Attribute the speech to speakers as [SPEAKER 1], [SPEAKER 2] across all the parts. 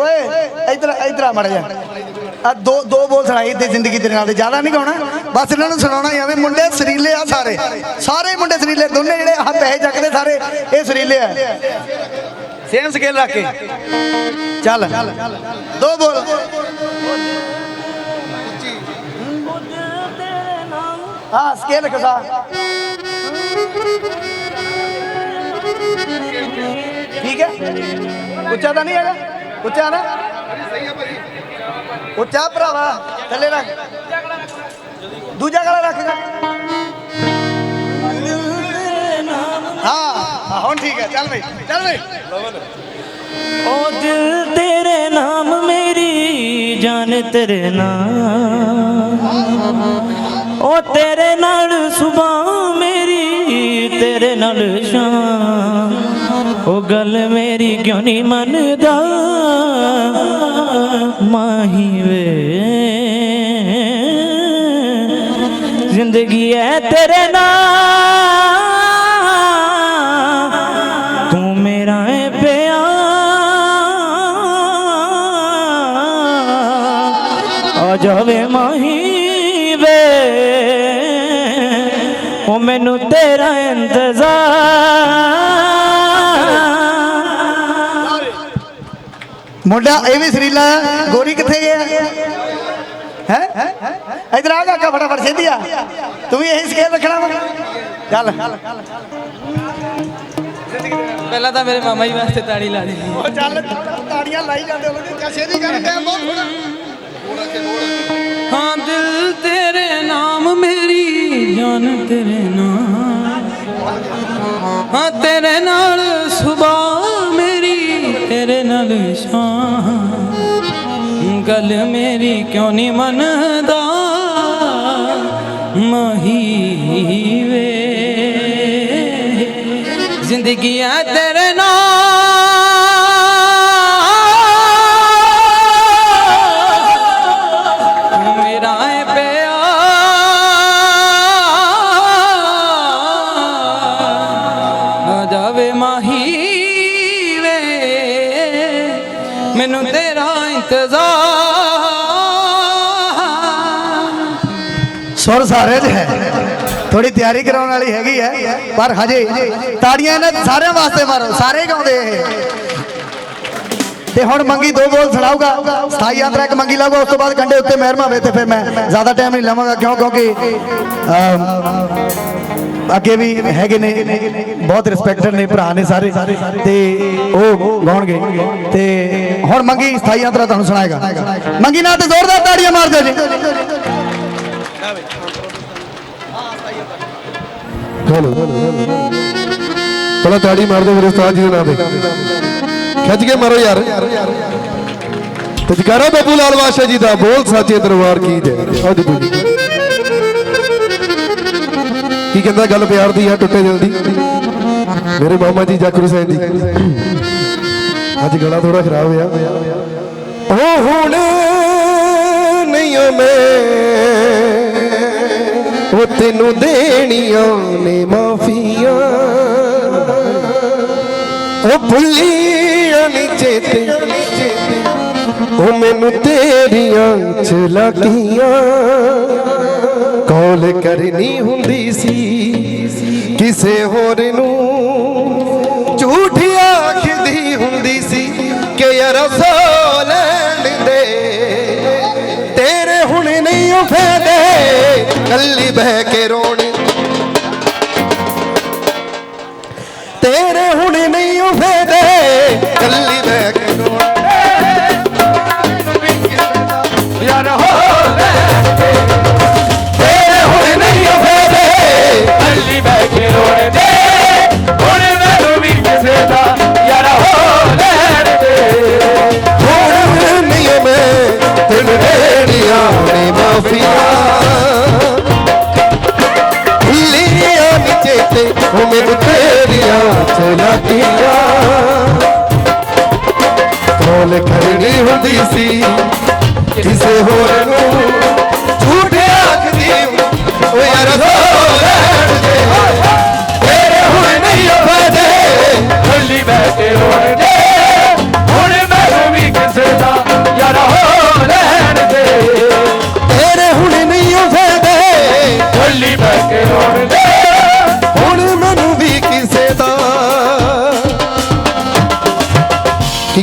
[SPEAKER 1] ਓਏ ਇਧਰ ਇਧਰ ਆ ਮੜ ਜਾ ਆ ਦੋ ਦੋ ਬੋਲ ਸੁਣਾਈ ਤੇ ਜ਼ਿੰਦਗੀ ਤੇਰੇ ਨਾਲ ਤੇ ਜ਼ਿਆਦਾ ਨਹੀਂ ਗਾਉਣਾ। ਬਸ ਇਹਨਾਂ ਨੂੰ ਸੁਣਾਉਣਾ ਹੀ ਆਵੇ ਮੁੰਡੇ ਸਰੀਲੇ ਆ ਸਾਰੇ। ਸਾਰੇ ਮੁੰਡੇ ਸਰੀਲੇ ਦੋਨੇ ਜਿਹੜੇ ਆ ਪੈਸੇ ਚੱਕਦੇ ਸਾਰੇ ਇਹ ਸਰੀਲੇ ਆ। ਸੇਮ ਸਕੇਲ ਰੱਖ ਕੇ। ਚੱਲ। ਦੋ ਬੋਲ। ਹਾਂ ਸਕੇਲ ਕਸਾ ਠੀਕ ਹੈ? ਉੱਚਾ ਤਾਂ ਨਹੀਂ ਹੈਗਾ? ਉੱਚਾ ਨਾ। ਉੱਚਾ ਭਰਾਵਾ ਥੱਲੇ ਰੱਖ। ਦੂਜਾ ਗਲਾ ਰੱਖ। ਹਾਂ, ਹੁਣ ਠੀਕ ਹੈ ਚੱਲ ਬਈ ਚੱਲ ਬਈ।
[SPEAKER 2] ਓ ਦਿਲ ਤੇਰੇ ਨਾਮ ਮੇਰੀ ਜਾਨ ਤੇਰੇ ਨਾਮ। ਓ ਤੇਰੇ ਨਾਲ ਸੁਬਾਹ ਮੇਰੀ ਤੇਰੇ ਨਾਲ ਸ਼ਾਮ। ਉਹ ਗੱਲ ਮੇਰੀ ਕਿਉਂ ਨਹੀਂ ਮੰਨਦਾ? ਮਾਹੀ ਵੇ। ਜ਼ਿੰਦਗੀ ਹੈ ਤੇਰੇ ਨਾਲ। ਤੂੰ ਮੇਰਾ ਹੈ ਪਿਆਰ। ਆ ਜਾਵੇ ਮਾਹੀ ਵੇ। ਉਹ ਮੈਨੂੰ ਤੇਰਾ ਇੰਤਜ਼ਾਰ।
[SPEAKER 1] ਮੁੰਡਾ ਇਹ ਵੀ ਸਰੀਲਾ। ਗੋਰੀ ਕਿੱਥੇ ਗਿਆ? ਹੈ? ਇਧਰ ਆ ਕਾਕਾ ਫਟਾਫਟ ਸਿੱਧੀ ਆ। ਤੂੰ ਵੀ ਇਹੀ ਸਕੇਲ ਰੱਖਣਾ ਵਾ। ਚੱਲ।
[SPEAKER 3] ਪਹਿਲਾਂ ਤਾਂ ਮੇਰੇ ਮਾਮਾ ਜੀ ਵਾਸਤੇ ਤਾੜੀ ਲਾ ਦੇ
[SPEAKER 1] ਉਹ ਚੱਲ ਤਾੜੀਆਂ ਲਾਈ ਜਾਂਦੇ ਉਹਨੇ ਕਸ਼ੇ ਦੀ ਕਰਨ ਟਾਈਮ ਬਹੁਤ ਥੋੜਾ
[SPEAKER 3] ਹਾਂ ਦਿਲ ਤੇਰੇ ਨਾਮ ਮੇਰੀ ਜਾਨ ਤੇਰੇ ਨਾਮ। ਹਾਂ ਤੇਰੇ ਨਾਲ ਸੁਬਾਹ ਮੇਰੀ ਤੇਰੇ ਨਾਲ ਸ਼ਾਂ ਗੱਲ ਮੇਰੀ ਕਿਉਂ ਨਹੀਂ ਮੰਨਦਾ? ਮਾਹੀ ਵੇ। ਜ਼ਿੰਦਗੀ ਆ ਤੇ ਮੈਨੂੰ ਤੇਰਾ ਇੰਤਜ਼ਾਰ।
[SPEAKER 1] ਸੁਰ ਸਾਰੇ 'ਚ ਹੈ। ਥੋੜੀ ਤਿਆਰੀ ਕਰਾਉਣ ਵਾਲੀ ਹੈਗੀ ਹੈ, ਪਰ ਹਜੇ ਤਾੜੀਆਂ ਇਹਨਾਂ ਸਾਰਿਆਂ ਵਾਸਤੇ ਮਾਰੋ, ਸਾਰੇ ਗਾਉਂਦੇ ਇਹ। ਤੇ ਹੁਣ ਮੰਗੀ ਦੋ ਬੋਲ ਸੁਣਾਊਗਾ। ਸਥਾਈ ਯਾਤਰਾ ਇੱਕ ਮੰਗੀ ਲਾਊਗਾ, ਉਸ ਤੋਂ ਬਾਅਦ ਕੰਡੇ ਉੱਤੇ ਮਹਿਰਮਾ ਵੇ ਤੇ ਫਿਰ ਮੈਂ ਜ਼ਿਆਦਾ ਟਾਈਮ ਨਹੀਂ ਲਵਾਂਗਾ, ਕਿਉਂ? ਕਿਉਂਕਿ ਅੱਗੇ ਵੀ ਹੈਗੇ ਨੇ, ਬਹੁਤ ਰਿਸਪੈਕਟਡ ਨੇ, ਭਰਾ ਨੇ ਸਾਰੇ। ਤੇ ਉਹ ਗਾਉਣਗੇ। ਤੇ ਹੁਣ ਮੰਗੀ ਸਥਾਈ ਯਾਤਰਾ ਤੁਹਾਨੂੰ ਸੁਣਾਏਗਾ। ਮੰਗੀ ਨਾਲ ਤੇ ਜ਼ੋਰਦਾਰ ਤਾੜੀਆਂ ਮਾਰ ਦਿਓ ਜੀ।
[SPEAKER 4] ਚਲੋ। ਤਾੜੀ ਮਾਰ ਦਿਓ ਮੇਰੇ ਉਸਤਾਦ ਜੀ ਦੇ ਨਾਮ ਤੇ। ਖਿੱਚ ਕੇ ਮਾਰੋ ਯਾਰ। ਤੇ ਜਕਾਰਾ ਬੱਬੂ ਲਾਲ ਬਾਦਸ਼ਾਹ ਜੀ ਦਾ ਬੋਲ ਸਾਚੇ ਦਰਬਾਰ ਕੀ ਜੈ ਆਓ ਜੀ। ਕੀ ਕਹਿੰਦਾ ਗੱਲ ਪਿਆਰ ਦੀ ਆ, ਟੁੱਟੇ ਦਿਲ ਦੀ? ਮੇਰੇ ਮਾਮਾ ਜੀ ਜਾਕਰੂ ਸੈਨ ਜੀ ਅੱਜ ਗਲਾ ਥੋੜਾ ਖਰਾਬ ਹੋਇਆ। ਉਹ ਹੁਣ ਨਹੀਂ ਓ ਮੈਂ ਉਹ ਤੈਨੂੰ ਦੇਣੀਆਂ ਨੇ ਮਾਫੀਆਂ। ਉਹ ਭੁੱਲੀਆਂ ਨੀ ਚੇਤੇ। ਉਹ ਮੈਨੂੰ ਤੇਰੀਆਂ ਚਲਾਕੀਆਂ ਕੌਲ ਕਰਨੀ ਹੁੰਦੀ ਸੀ, ਕਿਸੇ ਹੋਰ ਨੂੰ। ਝੂਠ ਆਖਦੀ ਹੁੰਦੀ ਸੀ ਕਿ ਯਾਰ ਸੋ ਦੇ ਤੇਰੇ ਹੁਣ ਨਹੀਂ ਉਹ ਫਾਇਦੇ ਕੱਲੀ ਬਹਿ ਕੇ ਰੋਣੀ। ਤੇਰੇ ਹੁਣ ਨਹੀਂ ਉਹ ਫਾਇਦੇ ਕੱਲੀ ਬਹਿ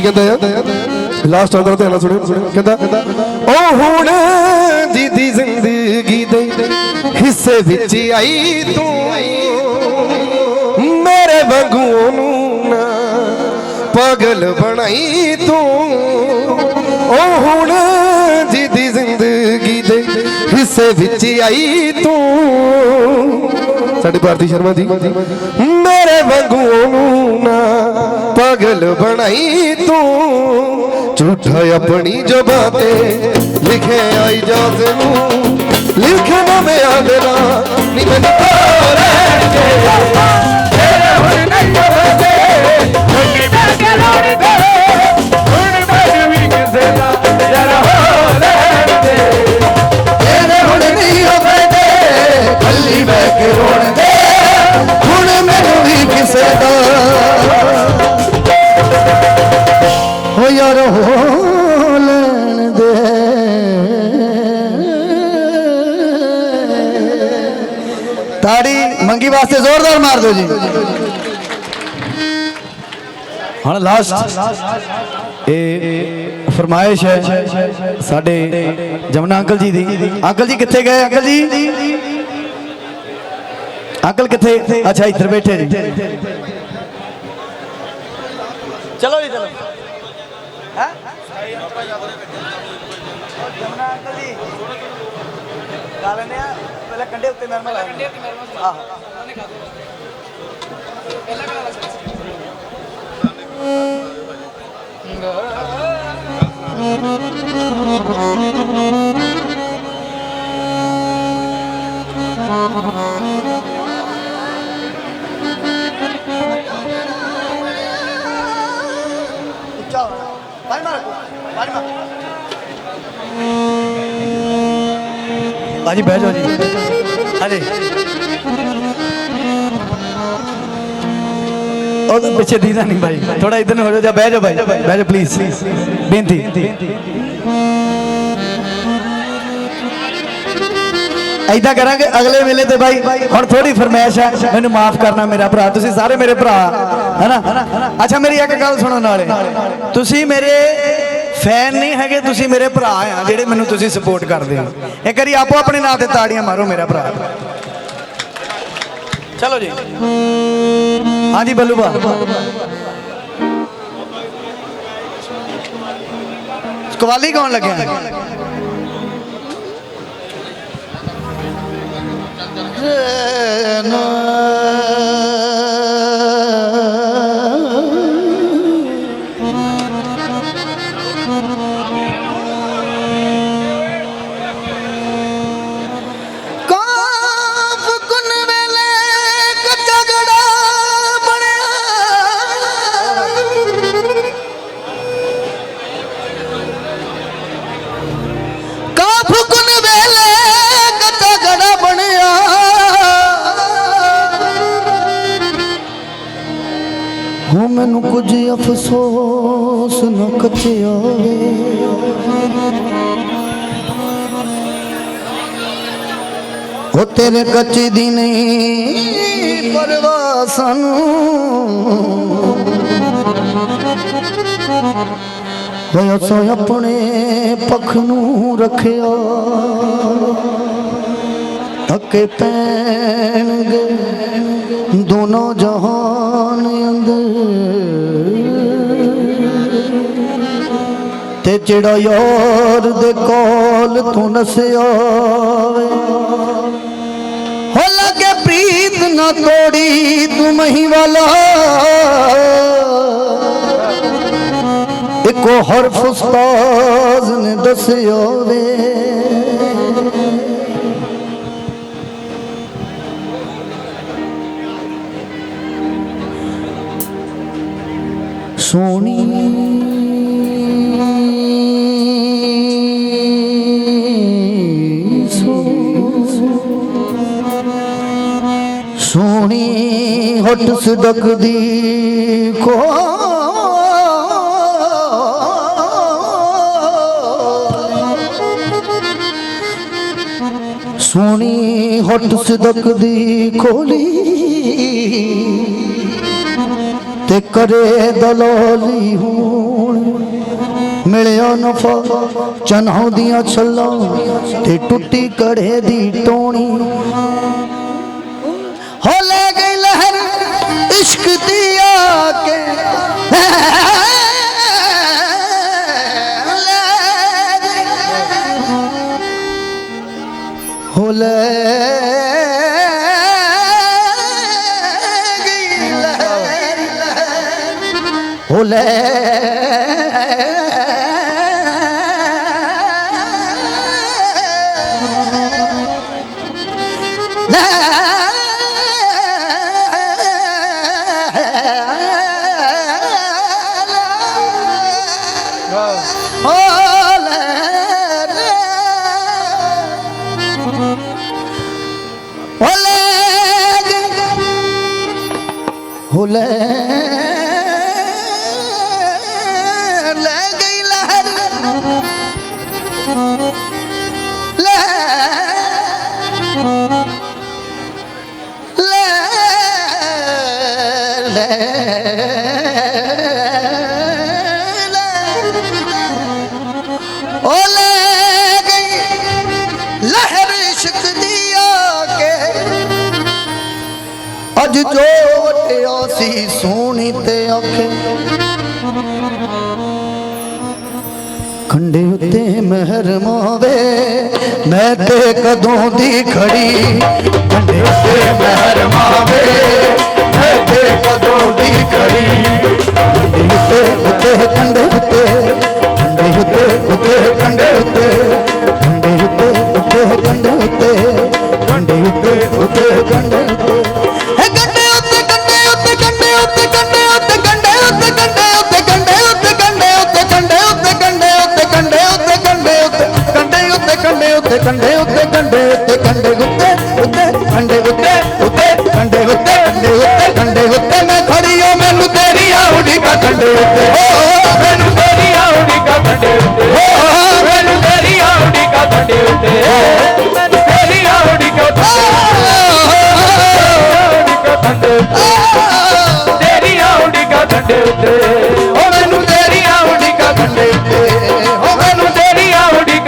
[SPEAKER 4] ਕਹਿੰਦਾ ਯਾਰ ਲਾਸਟ ਅੰਦਰ ਧਿਆਨ ਨਾਲ ਸੁਣਿਓ ਕਹਿੰਦਾ ਉਹ ਹੁਣ ਦੀਦੀ ਜ਼ਿੰਦਗੀ ਦੇ ਹਿੱਸੇ ਵਿੱਚ ਆਈ ਤੂੰ, ਮੇਰੇ ਵਾਂਗੂ ਨੂੰ ਨਾ ਪਾਗਲ ਬਣਾਈ ਤੂੰ। ਉਹ ਹੁਣ ਜਿਹਦੀ ਜ਼ਿੰਦਗੀ ਦੇ ਹਿੱਸੇ ਵਿੱਚ ਆਈ ਤੂੰ। ਸਾਡੇ ਭਾਰਤੀ ਸ਼ਰਮਾ ਜੀ, ਮੇਰੇ ਵਾਂਗੂ ਪਾਗਲ ਬਣਾਈ ਤੂੰ ਝੂਠਾ ਆਪਣੀ ਜ਼ਬਾਨ ਤੇ ਲਿਖੇ ਆਈ ਜਾਤ ਨੂੰ ਲਿਖੇ ਨਾ ਮੈਂ ਆਦਰਾ ਨੀ ਮੈਨੂੰ ਰਹਿਣ ਦੇ ਤੇਰੇ ਹੁਣ ਨਹੀਂ ਹੋਵੇ
[SPEAKER 5] ਮਾਰ ਦਿਓ ਜੀ। ਹੁਣ ਲਾਸਟ ਇਹ ਫਰਮਾਇਸ਼ ਹੈ ਸਾਡੇ ਜਮਨਾ ਅੰਕਲ ਜੀ ਦੀ। ਅੰਕਲ ਜੀ ਕਿੱਥੇ ਗਏ? ਅੰਕਲ ਜੀ? ਅੰਕਲ ਕਿੱਥੇ? ਅੱਛਾ ਇੱਧਰ ਬੈਠੇ ਜੀ ਚਲੋ ਜੀ ਚਲੋ। ਹੈ? ਜਮਨਾ ਅੰਕਲ ਜੀ। ਗਾ ਲੈਂਦੇ ਆ। ਪਹਿਲਾਂ ਕੰਡੇ ਉੱਤੇ ਮਰਮਾ ਲਾ ਕੰਡੇ ਉੱਤੇ ਮਰਮਾ ਆਹੋ। ਪਾਣੀ ਮਾਰ ਬਾਜੀ ਬਹਿ ਜਾਓ ਜੀ ਹਾਂਜੀ ਉਹ ਪਿੱਛੇ ਦੀਦਾ ਨਹੀਂ ਭਾਈ ਥੋੜਾ ਇਧਰ ਨੂੰ ਹੋ ਜਾਓ, ਜਾਂ ਬਹਿ ਜਾਓ ਭਾਈ ਬਹਿ ਜਾਓ ਪਲੀਜ਼ ਕਰਾਂਗੇ, ਅਗਲੇ ਵੇਲੇ ਤੇ ਬਾਈ, ਹੁਣ ਥੋੜੀ ਫਰਮਾਇਸ਼ ਹੈ। ਮੈਨੂੰ ਮਾਫ ਕਰਨਾ ਮੇਰਾ ਭਰਾ, ਤੁਸੀਂ ਸਾਰੇ ਮੇਰੇ ਭਰਾ, ਹੈਨਾ? ਅੱਛਾ, ਮੇਰੀ ਇੱਕ ਗੱਲ ਸੁਣੋ ਨਾਲੇ। ਤੁਸੀਂ ਮੇਰੇ ਫੈਨ ਨਹੀਂ ਹੈਗੇ, ਤੁਸੀਂ ਮੇਰੇ ਭਰਾ ਆ, ਜਿਹੜੇ ਮੈਨੂੰ ਤੁਸੀਂ ਸਪੋਰਟ ਕਰਦੇ ਹੋ। ਇੱਕ ਵਾਰੀ ਆਪੋ ਆਪਣੇ ਨਾਂ ਤੇ ਤਾੜੀਆਂ ਮਾਰੋ ਮੇਰਾ ਭਰਾ। ਚਲੋ ਜੀ। ਹਾਂਜੀ ਬੱਲੂ ਬਾ ਕਵਾਲੀ ਕੌਣ ਲੱਗਿਆ? ਕਾਫ ਅਫਸੋਸ ਨਾ ਕੱਚਿਆ ਉਹ ਤੇਰੇ ਕੱਚੀ ਦੀ ਨਹੀਂ ਪਰਵਾਹ ਸਾਨੂੰ। ਹੋਇਆ ਸੋ ਆਪਣੇ ਪੱਖ ਨੂੰ ਰੱਖਿਆ। ਥੱਕੇ ਪੈਣਗੇ। ਜਿਹੜਾ ਯਾਰ ਦੇ ਕੋਲ ਤੂੰ ਨਸਿਆ ਵੇ ਹੋ ਲੱਗੇ ਪ੍ਰੀਤ ਨਾ ਤੋੜੀ, ਤੂੰ ਮਹੀ ਵਾਲਾ। ਇੱਕੋ ਹਰਫ ਉਸਤਾਜ਼ ਨੇ ਦੱਸਿਆ ਵੇ। ਸੋਹਣੀ ਸੋਹਣੀ ਹਟ ਸਦਕ ਦੀ ਕੋ ਸੋਹਣੀ ਹਟ ਸਦਕ ਦੀ ਖੋਲੀ ਤੇ ਕਰੇ ਦਲੋਲੀ ਹੁਣ ਮਿਲਿਆ ਨਫਾ। ਚਨਾਉਂਦੀਆਂ ਛੱਲਾਂ ਤੇ ਟੁੱਟੀ ਕੜੇ ਦੀ ਟੋਣੀ ਹੋ ਅੱਜ ਜੋ ਵਟਿਆ ਸੀ ਸੋਹਣੀ ਤੇ ਅੱਖੇ ਖੰਡੇ ਉੱਤੇ ਮਹਿਰ ਮਾਵੇ, ਮੈਂ ਤੇ ਕਦੋਂ ਦੀ ਖੜੀ। ਖੰਡੇ ਉੱਤੇ ਮਹਿਰ ਮਾਵੇ, ਮੈਂ ਤੇ ਕਦੋਂ ਦੀ ਖੜੀ। ਕੰਡੇ ਉੱਤੇ ਉੱਤੇ ਉੱਤੇ ਕੰਡੇ ਉੱਤੇ
[SPEAKER 1] ਮੈਂ ਖੜੀ ਓ ਮੈਨੂੰ ਤੇਰੀ ਆਉੜੀ ਕਾ ਕੰਡੇ ਉੱਤੇ। ਮੈਨੂੰ
[SPEAKER 3] ਤੇਰੀ ਆਉੜੀ ਕਾ ਕੰਡੇ ਉੱਤੇ।
[SPEAKER 5] ਹੋ
[SPEAKER 3] ਮੈਨੂੰ ਤੇਰੀ ਆਉੜੀ ਕਾ ਕੰਡੇ ਉੱਤੇ। ਮੈਨੂੰ